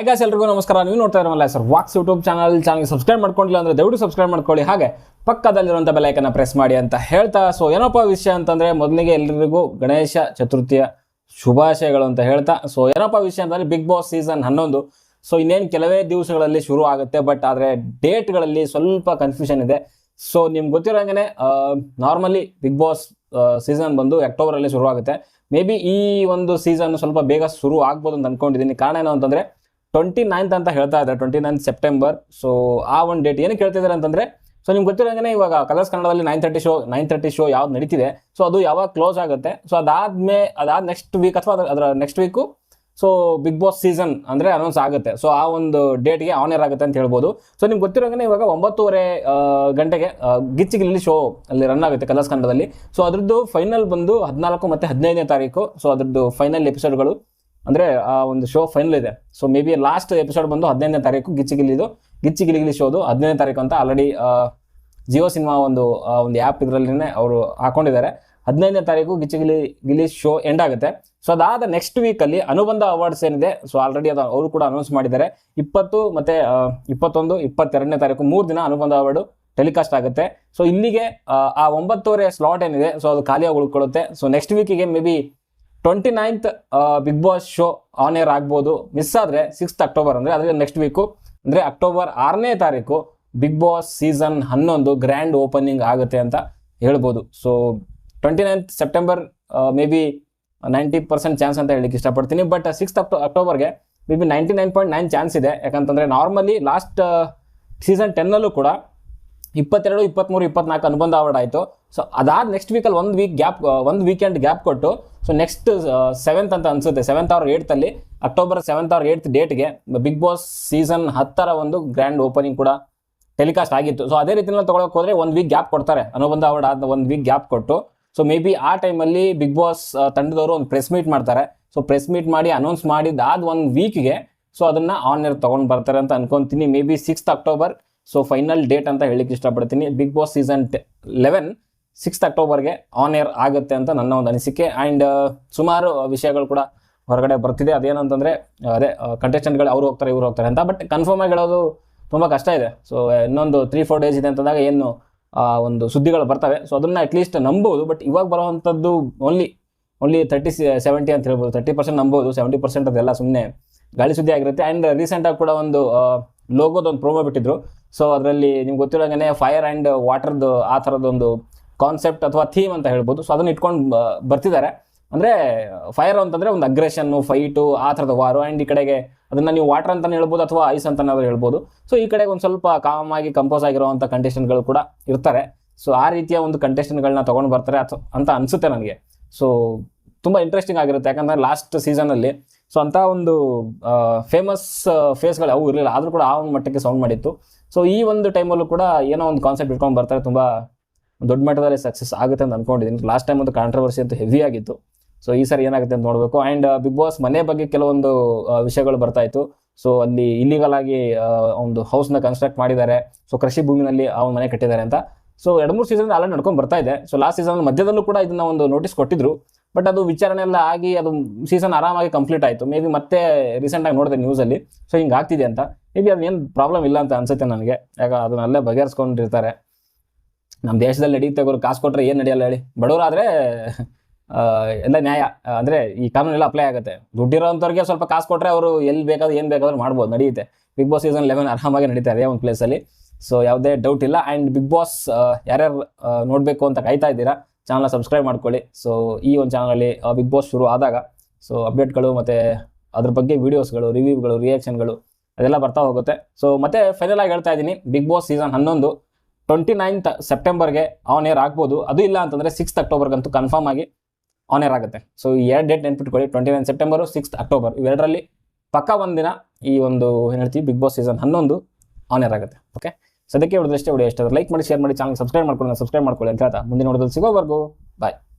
ಈಗ ಎಲ್ರಿಗೂ ನಮಸ್ಕಾರ. ನೀವು ನೋಡ್ತಾ ಇರೋಲ್ಲ ಸರ್ ವಾಕ್ಸ್ ಯೂಟ್ಯೂಬ್ ಚಾನಲ್ ಚಾನಲ್ಗೆ ಸಬ್ಸ್ಕ್ರೈಬ್ ಮಾಡ್ಕೊಂಡಿಲ್ಲ ಅಂದ್ರೆ ದಯವಿಟ್ಟು ಸಬ್ಸ್ಕ್ರೈಬ್ ಮಾಡ್ಕೊಳ್ಳಿ. ಹಾಗೆ ಪಕ್ಕದಲ್ಲಿರುವಂಥ ಬೆಲೈಕನ್ನ ಪ್ರೆಸ್ ಮಾಡಿ ಅಂತ ಹೇಳ್ತಾ. ಸೊ ಏನಪ್ಪ ವಿಷಯ ಅಂತಂದರೆ ಮೊದಲಿಗೆ ಎಲ್ಲರಿಗೂ ಗಣೇಶ ಚತುರ್ಥಿಯ ಶುಭಾಶಯಗಳು ಅಂತ ಹೇಳ್ತಾ. ಸೊ ಏನಪ್ಪ ವಿಷಯ ಅಂತಂದರೆ ಬಿಗ್ ಬಾಸ್ ಸೀಸನ್ ಹನ್ನೊಂದು. ಸೊ ಇನ್ನೇನು ಕೆಲವೇ ದಿವಸಗಳಲ್ಲಿ ಶುರು ಆಗುತ್ತೆ ಬಟ್ ಆದರೆ ಡೇಟ್ಗಳಲ್ಲಿ ಸ್ವಲ್ಪ ಕನ್ಫ್ಯೂಷನ್ ಇದೆ. ಸೊ ನಿಮ್ಗೆ ಗೊತ್ತಿರೋಂಗೆ ನಾರ್ಮಲಿ ಬಿಗ್ ಬಾಸ್ ಸೀಸನ್ ಬಂದು ಅಕ್ಟೋಬರಲ್ಲಿ ಶುರು ಆಗುತ್ತೆ ಮೇ ಬಿ ಈ ಒಂದು ಸೀಸನ್ ಸ್ವಲ್ಪ ಬೇಗ ಶುರು ಆಗ್ಬೋದು ಅಂತ ಅಂದ್ಕೊಂಡಿದ್ದೀನಿ ಕಾರಣ ಏನು ಅಂತಂದರೆ ಟ್ವೆಂಟಿ ನೈನ್ತ್ ಅಂತ ಹೇಳ್ತಾ ಇದ್ದಾರೆ ಟ್ವೆಂಟಿ ನೈನ್ತ್ ಸೆಪ್ಟೆಂಬರ್ ಸೊ ಆ ಒಂದು ಡೇಟ್ ಏನಕ್ಕೆ ಹೇಳ್ತಿದ್ದಾರೆ ಅಂತಂದರೆ ಸೊ ನಿಮ್ಗೆ ಗೊತ್ತಿರೋಂಗೆ ಇವಾಗ ಕಲರ್ಸ್ ಕನ್ನಡದಲ್ಲಿ nine thirty show nine thirty show ಯಾವ್ದು ನಡೀತಿದೆ ಸೊ ಅದು ಯಾವಾಗ ಕ್ಲೋಸ್ ಆಗುತ್ತೆ. ಸೊ ಅದಾದ್ಮೇ, ಅದಾದ ನೆಕ್ಸ್ಟ್ ವೀಕ್ ಅಥವಾ ಅದರ- next week so Big Boss season ಅಂದರೆ ಅನೌನ್ಸ್ ಆಗುತ್ತೆ. ಸೊ ಆ ಒಂದು ಡೇಟ್ಗೆ ಆನ್ ಏರ್ ಆಗುತ್ತೆ ಅಂತ ಹೇಳ್ಬೋದು. ಸೊ ನಿಮ್ಗೆ ಗೊತ್ತಿರೋಂಗೆ ಇವಾಗ ಒಂಬತ್ತುವರೆ ಗಂಟೆಗೆ ಗಿಚ್ಚಿಗಿಲ್ಲಿ ಶೋ ಅಲ್ಲಿ ರನ್ ಆಗುತ್ತೆ ಕಲರ್ಸ್ ಕನ್ನಡದಲ್ಲಿ ಸೊ ಅದರದ್ದು ಫೈನಲ್ ಬಂದು ಹದಿನಾಲ್ಕು ಮತ್ತು ಹದಿನೈದನೇ ತಾರೀಕು. ಸೊ ಅದರದ್ದು ಫೈನಲ್ ಎಪಿಸೋಡ್ಗಳು ಅಂದರೆ ಆ ಒಂದು ಶೋ ಫೈನಲ್ ಇದೆ. So maybe last episode ಬಂದು ಹದಿನೈದನೇ ತಾರೀಕು ಗಿಚ್ಚಿಗಿಲಿದು ಗಿಚ್ಚಿಗಿಲಿಗಿಲಿ ಶೋದು ಹದಿನೈದನೇ ತಾರೀಕು ಅಂತ ಆಲ್ರೆಡಿ ಜಿಯೋ ಸಿನಿಮಾ ಒಂದು ಒಂದು ಆ್ಯಪ್ ಇದರಲ್ಲಿನೇ ಅವರು ಹಾಕೊಂಡಿದ್ದಾರೆ. ಹದಿನೈದನೇ ತಾರೀಕು ಗಿಚ್ಚಿಗಿಲಿ ಗಿಲಿ ಶೋ ಎಂಡ್ ಆಗುತ್ತೆ. ಸೊ ಅದಾದ ನೆಕ್ಸ್ಟ್ ವೀಕಲ್ಲಿ ಅನುಬಂಧ ಅವಾರ್ಡ್ಸ್ ಏನಿದೆ ಸೊ ಆಲ್ರೆಡಿ ಅದು ಅವರು ಕೂಡ ಅನೌನ್ಸ್ ಮಾಡಿದ್ದಾರೆ. ಇಪ್ಪತ್ತು ಮತ್ತು ಇಪ್ಪತ್ತೊಂದು ಇಪ್ಪತ್ತೆರಡನೇ ತಾರೀಕು ಮೂರು ದಿನ ಅನುಬಂಧ ಅವಾರ್ಡು ಟೆಲಿಕಾಸ್ಟ್ ಆಗುತ್ತೆ. ಸೊ ಇಲ್ಲಿಗೆ ಆ, ಒಂಬತ್ತುವರೆ ಸ್ಲಾಟ್ ಏನಿದೆ ಸೊ ಅದು ಖಾಲಿಯಾಗಿ ಉಳ್ಕೊಳ್ಳುತ್ತೆ. So next ವೀಕಿಗೆ maybe twenty ninth Bigg Boss show on air ಆಗ್ಬೋದು. ಮಿಸ್ ಆದರೆ ಸಿಕ್ಸ್ತ್ ಅಕ್ಟೋಬರ್ ಅಂದರೆ ಅದರಿಂದ ನೆಕ್ಸ್ಟ್ ವೀಕು ಅಂದರೆ ಅಕ್ಟೋಬರ್ ಆರನೇ ತಾರೀಕು ಬಿಗ್ ಬಾಸ್ ಸೀಸನ್ ಹನ್ನೊಂದು ಗ್ರ್ಯಾಂಡ್ ಓಪನಿಂಗ್ ಆಗುತ್ತೆ ಅಂತ ಹೇಳ್ಬೋದು. So twenty ninth September maybe ninety percent chance ಅಂತ ಹೇಳಲಿಕ್ಕೆ ಇಷ್ಟಪಡ್ತೀನಿ. But sixth ಅಕ್ಟೋ ಅಕ್ಟೋಬರ್ಗೆ maybe ninety nine point nine chance ಇದೆ. ಯಾಕಂತಂದರೆ ನಾರ್ಮಲಿ ಲಾಸ್ಟ್ ಸೀಸನ್ ಟೆನ್ನಲ್ಲೂ ಕೂಡ ಇಪ್ಪತ್ತೆರಡು ಇಪ್ಪತ್ತ್ಮೂರು ಇಪ್ಪತ್ನಾಲ್ಕು ಅನುಬಂಧ ಅವಾರ್ಡ್ ಆಯಿತು. ಸೊ ಅದಾದ ನೆಕ್ಸ್ಟ್ ವೀಕಲ್ಲಿ ಒಂದು ವೀಕ್ ಗ್ಯಾಪ್ ಒಂದು ವೀಕೆಂಡ್ ಗ್ಯಾಪ್ ಕೊಟ್ಟು ಸೊ ನೆಕ್ಸ್ಟ್ ಸೆವೆಂತ್ ಅಂತ ಅನ್ಸುತ್ತೆ. ಸೆವೆಂತ್ ಅವ್ರ ಏಯ್ತಲ್ಲಿ ಅಕ್ಟೋಬರ್ ಸೆವೆಂತ್ ಅವ್ರ ಏಯ್ತ್ ಡೇಟ್ಗೆ ಬಿಗ್ ಬಾಸ್ ಸೀಸನ್ ಹತ್ತರ ಒಂದು ಗ್ರ್ಯಾಂಡ್ ಓಪನಿಂಗ್ ಕೂಡ ಟೆಲಿಕಾಸ್ಟ್ ಆಗಿತ್ತು. ಸೊ ಅದೇ ರೀತಿಯಲ್ಲಿ ತೊಗೊಳಕ್ಕೆ ಹೋದರೆ ಒಂದು ವೀಕ್ ಗ್ಯಾಪ್ ಕೊಡ್ತಾರೆ. ಅನುಬಂಧ ಅವರ್ಡ್ ಆದ ಒಂದು ವೀಕ್ ಗ್ಯಾಪ್ ಕೊಟ್ಟು. ಸೊ ಮೇ ಬಿ ಆ ಟೈಮಲ್ಲಿ ಬಿಗ್ ಬಾಸ್ ತಂಡದವರು ಒಂದು ಪ್ರೆಸ್ ಮೀಟ್ ಮಾಡ್ತಾರೆ. ಸೊ ಪ್ರೆಸ್ ಮೀಟ್ ಮಾಡಿ ಅನೌನ್ಸ್ ಮಾಡಿದ್ದಾದ ಒಂದು ವೀಕ್ಗೆ ಸೊ, ಅದನ್ನು ಆನ್ ಏರ್ ತೊಗೊಂಡು ಬರ್ತಾರೆ ಅಂತ ಅನ್ಕೊಂತೀನಿ. Maybe sixth October so final date ಅಂತ ಹೇಳಿಕ್ಕೆ ಇಷ್ಟಪಡ್ತೀನಿ. Bigg Boss season eleven sixth ಅಕ್ಟೋಬರ್ಗೆ on air ಆಗುತ್ತೆ ಅಂತ ನನ್ನ ಒಂದು ಅನಿಸಿಕೆ. ಆ್ಯಂಡ್ ಸುಮಾರು ವಿಷಯಗಳು ಕೂಡ ಹೊರಗಡೆ ಬರ್ತಿದೆ. ಅದೇನಂತಂದರೆ ಅದೇ ಕಂಟೆಸ್ಟೆಂಟ್ಗಳು ಅವ್ರು ಹೋಗ್ತಾರೆ, ಇವ್ರು ಹೋಗ್ತಾರೆ ಅಂತ. ಬಟ್ ಕನ್ಫರ್ಮ್ ಆಗಿ ಹೇಳೋದು ತುಂಬ ಕಷ್ಟ ಇದೆ. ಸೊ ಇನ್ನೊಂದು ತ್ರೀ ಫೋರ್ ಡೇಸ್ ಇದೆ ಅಂತಂದಾಗ ಏನು ಒಂದು ಸುದ್ದಿಗಳು ಬರ್ತವೆ. ಸೊ ಅದನ್ನು ಅಟ್ಲೀಸ್ಟ್ ನಂಬೋದು. ಬಟ್ ಇವಾಗ ಬರುವಂಥದ್ದು ಓನ್ಲಿ ಓನ್ಲಿ ತರ್ಟಿ ಸೆವೆಂಟಿ ಅಂತ ಹೇಳ್ಬೋದು. ತರ್ಟಿ ಪರ್ಸೆಂಟ್ ನಂಬೋದು. ಸೆವೆಂಟಿ ಪರ್ಸೆಂಟ್ ಅದೆಲ್ಲ ಸುಮ್ಮನೆ ಗಾಳಿ ಸುದ್ದಿ ಆಗಿರುತ್ತೆ. ಆ್ಯಂಡ್ ರೀಸೆಂಟಾಗಿ ಕೂಡ ಒಂದು ಲೋಗೋದೊಂದು ಪ್ರೋಮೋ ಬಿಟ್ಟಿದ್ರು. ಸೊ ಅದರಲ್ಲಿ ನಿಮ್ಗೆ ಗೊತ್ತಿರೋಂಗೆ ಫೈರ್ ಆ್ಯಂಡ್ ವಾಟರ್ದು ಆ ಥರದೊಂದು ಕಾನ್ಸೆಪ್ಟ್ ಅಥವಾ ಥೀಮ್ ಅಂತ ಹೇಳ್ಬೋದು. ಸೊ ಅದನ್ನ ಇಟ್ಕೊಂಡು ಬರ್ತಿದ್ದಾರೆ. ಅಂದರೆ ಫೈರ್ ಅಂತಂದರೆ ಒಂದು ಅಗ್ರೆಷನ್ನು ಫೈಟು ಆ ಥರದ ವಾರು ಆ್ಯಂಡ್ ಈ ಕಡೆಗೆ ಅದನ್ನು ನೀವು ವಾಟರ್ ಅಂತಲೇ ಹೇಳ್ಬೋದು ಅಥವಾ ಐಸ್ ಅಂತನಾದ್ರೂ ಹೇಳ್ಬೋದು. ಸೊ ಈ ಕಡೆಗೆ ಒಂದು ಸ್ವಲ್ಪ ಕಾಮ್ ಆಗಿ ಕಂಪೋಸ್ ಆಗಿರುವಂಥ ಕಂಟೆಸ್ಟೆಂಟ್ಗಳು ಕೂಡ ಇರ್ತಾರೆ. ಸೊ ಆ ರೀತಿಯ ಒಂದು ಕಂಟೆಸ್ಟೆಂಟ್ಗಳನ್ನ ತೊಗೊಂಡು ಬರ್ತಾರೆ ಅಥವಾ ಅಂತ ಅನಿಸುತ್ತೆ ನನಗೆ. ಸೊ ತುಂಬ ಇಂಟ್ರೆಸ್ಟಿಂಗ್ ಆಗಿರುತ್ತೆ. ಯಾಕಂದರೆ ಲಾಸ್ಟ್ ಸೀಸನಲ್ಲಿ ಸೊ ಅಂಥ ಒಂದು ಫೇಮಸ್ ಫೇಸ್ಗಳು ಅವು ಇರಲಿಲ್ಲ. ಆದರೂ ಕೂಡ ಆ ಒಂದು ಮಟ್ಟಕ್ಕೆ ಸೌಂಡ್ ಮಾಡಿತ್ತು. ಸೊ ಈ ಒಂದು ಟೈಮಲ್ಲೂ ಕೂಡ ಏನೋ ಒಂದು ಕಾನ್ಸೆಪ್ಟ್ ಇಟ್ಕೊಂಡು ಬರ್ತಾರೆ. ತುಂಬ ದೊಡ್ಡ ಮಟ್ಟದಲ್ಲಿ ಸಕ್ಸಸ್ ಆಗುತ್ತೆ ಅಂತ ಅನ್ಕೊಂಡಿದ್ದೀನಿ ಲಾಸ್ಟ್ ಟೈಮ್ ಒಂದು ಕಾಂಟ್ರವರ್ಸಿ ಅಂತ ಹೆವಿ ಆಗಿತ್ತು. ಸೊ ಈ ಸರಿ ಏನಾಗುತ್ತೆ ಅಂತ ನೋಡಬೇಕು. ಆ್ಯಂಡ್ ಬಿಗ್ ಬಾಸ್ ಮನೆ ಬಗ್ಗೆ ಕೆಲವೊಂದು ಆ, ವಿಷಯಗಳು ಬರ್ತಾ ಇತ್ತು. ಸೊ ಅಲ್ಲಿ ಇಲ್ಲಿಗಲ್ ಆಗಿ ಆ, ಒಂದು ಹೌಸ್ನ ಕನ್ಸ್ಟ್ರಕ್ಟ್ ಮಾಡಿದ್ದಾರೆ. ಸೊ ಕೃಷಿ ಭೂಮಿನಲ್ಲಿ ಆ ಮನೆ ಕಟ್ಟಿದ್ದಾರೆ ಅಂತ. ಸೊ ಎರಡು ಮೂರು ಸೀಸನ್ ಅಲ್ಲೇ ನಡ್ಕೊಂಡು ಬರ್ತಾ ಇದೆ. ಸೊ ಲಾಸ್ಟ್ ಸೀಸನ್ ಮಧ್ಯದಲ್ಲೂ ಕೂಡ ಇದನ್ನ ಒಂದು ನೋಟಿಸ್ ಕೊಟ್ಟಿದ್ರು. ಬಟ್ ಅದು ವಿಚಾರಣೆ ಎಲ್ಲ ಆಗಿ ಅದು ಸೀಸನ್ ಆರಾಮಾಗಿ ಕಂಪ್ಲೀಟ್ ಆಯಿತು. ಮೇ ಬಿ ಮತ್ತೆ ರೀಸೆಂಟಾಗಿ ನೋಡಿದೆ ನ್ಯೂಸಲ್ಲಿ ಸೊ ಹಿಂಗೆ ಆಗ್ತಿದೆ ಅಂತ. ಮೇ ಬಿ ಅದೇನು ಪ್ರಾಬ್ಲಮ್ ಇಲ್ಲ ಅಂತ ಅನ್ಸುತ್ತೆ ನನಗೆ. ಯಾಕೆ ಅದನ್ನೆಲ್ಲ ಬಗೆಹರಿಸ್ಕೊಂಡಿರ್ತಾರೆ. ನಮ್ಮ ದೇಶದಲ್ಲಿ ನಡೆಯುತ್ತೆ ಗುರು ಕಾಸು ಕೊಟ್ಟರೆ ಏನು ನಡೆಯಲ್ಲ ಹೇಳಿ. ಬಡವರಾದರೆ ಎಲ್ಲ ನ್ಯಾಯ. ಅಂದರೆ ಈ ಕಾನೂನು ಎಲ್ಲ ಅಪ್ಲೈ ಆಗುತ್ತೆ. ದುಡ್ಡಿರೋಂಥವ್ರಿಗೆ ಸ್ವಲ್ಪ ಕಾಸು ಕೊಟ್ಟರೆ ಅವರು ಎಲ್ಲಿ ಬೇಕಾದ್ರೂ, ಏನು ಬೇಕಾದ್ರೂ ಮಾಡ್ಬೋದು, ನಡೆಯುತ್ತೆ. ಬಿಗ್ ಬಾಸ್ ಸೀಸನ್ ಲೆವೆನ್ ಆರಾಮಾಗಿ ನಡೀತಾ ಇದೆ ಒಂದು ಪ್ಲೇಸಲ್ಲಿ ಸೊ ಯಾವುದೇ ಡೌಟ್ ಇಲ್ಲ. ಆ್ಯಂಡ್ ಬಿಗ್ ಬಾಸ್ ಯಾರ್ಯಾರು ನೋಡಬೇಕು ಅಂತ ಕಾಯ್ತಾ ಇದ್ದೀರಾ ಚಾನಲ್ನ ಸಬ್ಸ್ಕ್ರೈಬ್ ಮಾಡ್ಕೊಳ್ಳಿ. ಸೊ ಈ ಒಂದು ಚಾನಲಲ್ಲಿ ಬಿಗ್ ಬಾಸ್ ಶುರು ಆದಾಗ ಸೊ ಅಪ್ಡೇಟ್ಗಳು ಮತ್ತು ಅದ್ರ ಬಗ್ಗೆ ವೀಡಿಯೋಸ್ಗಳು ರಿವ್ಯೂಗಳು ರಿಯಾಕ್ಷನ್ಗಳು ಅದೆಲ್ಲ ಬರ್ತಾ ಹೋಗುತ್ತೆ. ಸೊ ಮತ್ತೆ ಫೈನಲ್ ಆಗಿ ಹೇಳ್ತಾ ಇದ್ದೀನಿ. ಬಿಗ್ ಬಾಸ್ ಸೀಸನ್ ಹನ್ನೊಂದು. ಟ್ವೆಂಟಿ ನೈನ್ತ್ ಸೆಪ್ಟೆಂಬರ್ಗೆ ಆನ್ ಏರ್ ಆಗ್ಬೋದು. ಅದು ಇಲ್ಲ ಅಂತಂದರೆ ಸಿಕ್ಸ್ತ್ ಅಕ್ಟೋಬರ್ಗಂತೂ ಕನ್ಫರ್ಮ್ ಆಗಿ ಆನ್ ಏರ್ ಆಗುತ್ತೆ. ಸೊ ಈ ಎರಡು ಡೇಟ್ ನೆನ್ಪಿಟ್ಕೊಳ್ಳಿ. Twenty nine September sixth October ಇವೆರಡರಲ್ಲಿ ಪಕ್ಕ ಒಂದಿನ ಈ ಒಂದು ಏನು ಹೇಳ್ತೀವಿ ಬಿಗ್ ಬಾಸ್ ಸೀಸನ್ ಹನ್ನೊಂದು ಆನ್ ಏರ್ ಆಗುತ್ತೆ. ಓಕೆ ಸದ್ಯಕ್ಕೆ ಹೊಡೆದಷ್ಟೇ ವಿಡಿಯೋ ಲೈಕ್ ಮಾಡಿ ಶೇರ್ ಮಾಡಿ ಚಾನಲ್ ಸಬ್ಸ್ಕ್ರೈಬ್ ಮಾಡ್ಕೊಳ್ಳಿ. ಸಬ್ಸ್ಕ್ರೈಬ್ ಮಾಡ್ಕೊಳ್ಳಿ ಅಂತ ಹೇಳ್ತಾ. ಮುಂದಿನ ನೋಡೋದು ಸಿಗೋವರೆಗೂ. ಬಾಯ್